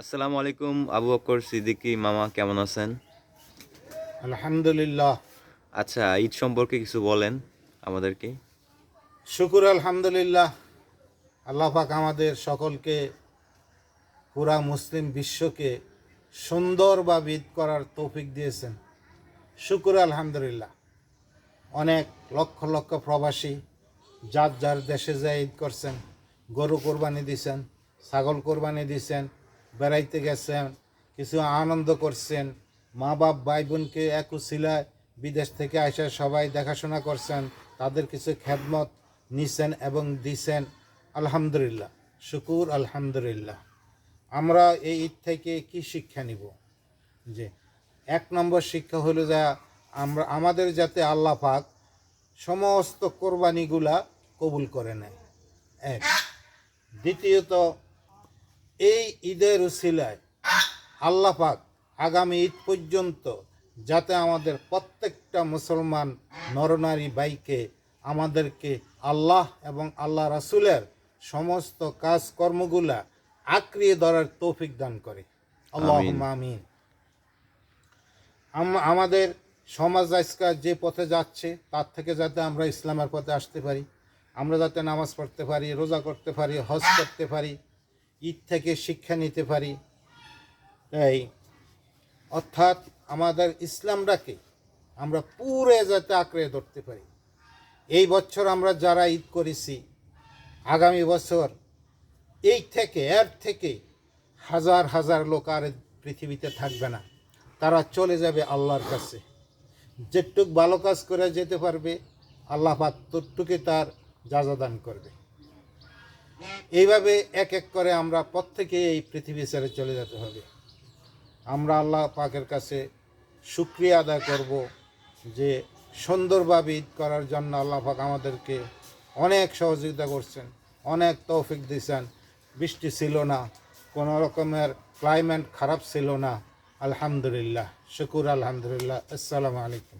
আসসালামু আলাইকুম আবু বকর সিদ্দিকি মামা কেমন আছেন? আলহামদুলিল্লাহ। আচ্ছা ঈদ সম্পর্কে কিছু বলেন আমাদেরকে। শুকুর আলহামদুলিল্লাহ আল্লাহ পাক আমাদের সকলকে পুরা মুসলিম বিশ্বকে সুন্দর বা ঈদ করার তৌফিক দিয়েছেন। শুকুর আলহামদুলিল্লাহ। অনেক লক্ষ লক্ষ প্রবাসী যার যার দেশে যায় ঈদ করছেন গরু কোরবানি দিছেন ছাগল কোরবানি দিছেন বেড়াইতে গেছেন, কিছু আনন্দ করছেন। মা বাপ, ভাই বোনকে এক উসিলায় বিদেশ থেকে আসে সবাই দেখাশোনা করছেন, তাদের কিছু খেদমত নিছেন এবং দিছেন। আলহামদুলিল্লাহ, শুকুর আলহামদুলিল্লাহ। আমরা এই ঈদ থেকে কি শিক্ষা নিব? যে এক নম্বর শিক্ষা হলো যা আমরা, আমাদের যাতে আল্লাহ পাক সমস্ত কোরবানিগুলা কবুল করে নেয়। এক, দ্বিতীয়ত এই ঈদের উসিলায় আল্লাহ পাক আগামী ঈদ পর্যন্ত যাতে আমাদের প্রত্যেকটা মুসলমান নরনারী বাইকে আমাদেরকে আল্লাহ এবং আল্লাহ রাসুলের সমস্ত কাজকর্মগুলা আঁকড়িয়ে ধরার তৌফিক দান করে। আল্লাহ আমিন। আম- আমাদের সমাজ আজকাল যে পথে যাচ্ছে তার থেকে যাতে আমরা ইসলামের পথে আসতে পারি আমরা যাতে নামাজ পড়তে পারি রোজা করতে পারি হজ করতে পারি ঈদ থেকে শিক্ষা নিতে পারি। তাই অর্থাৎ আমাদের ইসলামটাকে আমরা পুরে যাতে আঁকড়ে ধরতে পারি। এই বছর আমরা যারা ঈদ করেছি, আগামী বছর এই থেকে, এর থেকে হাজার হাজার লোক আর পৃথিবীতে থাকবে না। তারা চলে যাবে আল্লাহর কাছে। যেটুক ভালো কাজ করে যেতে পারবে, আল্লাহ পাক তার যাজাদান করবে। এইভাবে এক এক করে আমরা প্রত্যেকে এই পৃথিবী ছেড়ে চলে যেতে হবে। আমরা আল্লাহ পাকের কাছে শুক্রিয়া আদায় করব যে সুন্দরভাবে ঈদ করার জন্য আল্লাহ পাক আমাদেরকে অনেক সহযোগিতা করছেন, অনেক তৌফিক দিয়েছেন। বৃষ্টি ছিল না, কোনো রকমের ক্লাইমেট খারাপ ছিল না। আলহামদুলিল্লাহ, শুকুর আলহামদুলিল্লাহ। আসসালামু আলাইকুম।